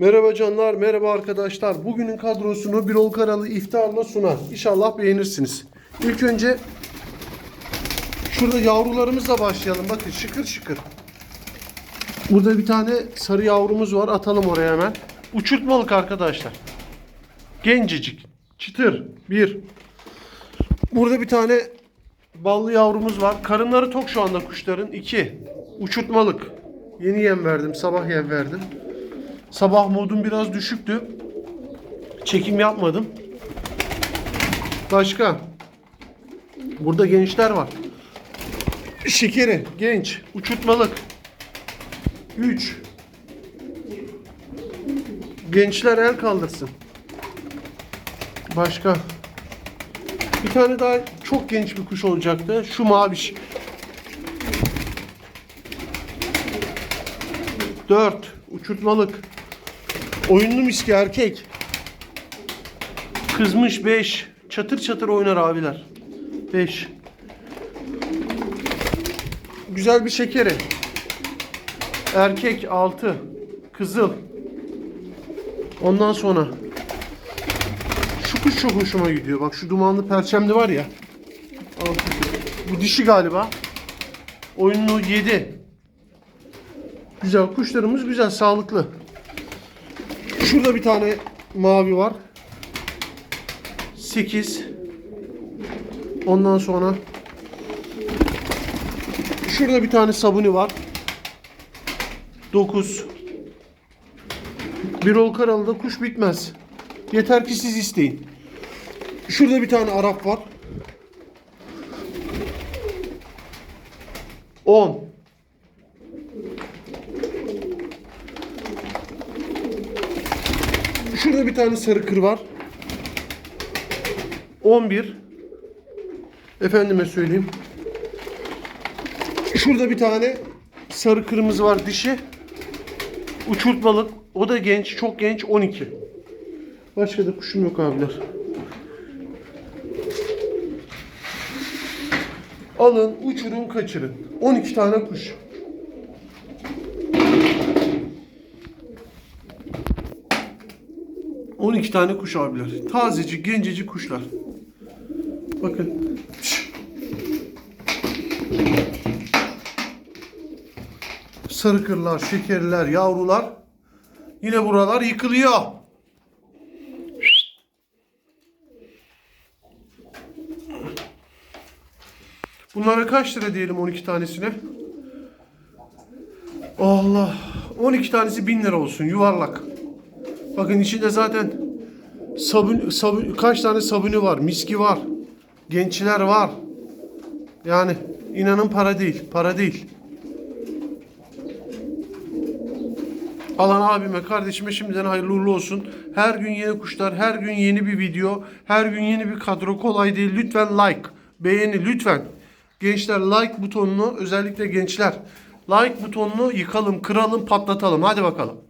Merhaba canlar, merhaba arkadaşlar. Bugünün kadrosunu Birol Karalı iftarla sunar. İnşallah beğenirsiniz. İlk önce şurada yavrularımızla başlayalım. Bakın şıkır şıkır. Burada bir tane sarı yavrumuz var. Atalım oraya hemen. Uçurtmalık arkadaşlar. Gencecik. Çıtır. Bir. Burada bir tane ballı yavrumuz var. Karınları tok şu anda kuşların. İki. Uçurtmalık. Yeni yem verdim. Sabah yem verdim. Sabah modum biraz düşüktü. Çekim yapmadım. Başka. Burada gençler var. Şekeri, genç, uçurtmalık. 3. Gençler el kaldırsın. Başka. Bir tane daha çok genç bir kuş olacaktı. Şu maviş. 4. Uçurtmalık. Oyunlu miski erkek. Kızmış 5. Çatır çatır oynar abiler. 5. Güzel bir şekeri. Erkek 6. Kızıl. Ondan sonra şu kuş çok hoşuma gidiyor. Bak şu dumanlı perçemli var ya. Altı. Bu dişi galiba. Oyunlu 7. Güzel kuşlarımız güzel sağlıklı. Şurada bir tane mavi var. 8. Ondan sonra şurada bir tane sabuni var. 9. Bir ol karalıda kuş bitmez. Yeter ki siz isteyin. Şurada bir tane Arap var. 10. Şurada bir tane sarı kır var. 11. Efendime söyleyeyim. Şurada bir tane sarı kırmızı var dişi. Uçurtmalık. O da genç, çok genç 12. Başka da kuşum yok abiler. Alın, uçurun, kaçırın. 12 tane kuş. On iki tane kuş abiler. Tazecik, gencecik kuşlar. Bakın. Sarı kırlar, şekerler, yavrular. Yine buralar yıkılıyor. Bunlara kaç lira diyelim 12 tanesine? Allah. 12 tanesi 1000 lira olsun yuvarlak. Bakın içinde zaten sabun, sabun kaç tane sabunu var, miski var. Gençler var. Yani inanın para değil, para değil. Alan abime, kardeşime şimdiden hayırlı uğurlu olsun. Her gün yeni kuşlar, her gün yeni bir video, her gün yeni bir kadro kolay değil. Lütfen like, beğeni lütfen. Gençler like butonunu özellikle gençler like butonunu yıkalım, kıralım, patlatalım. Hadi bakalım.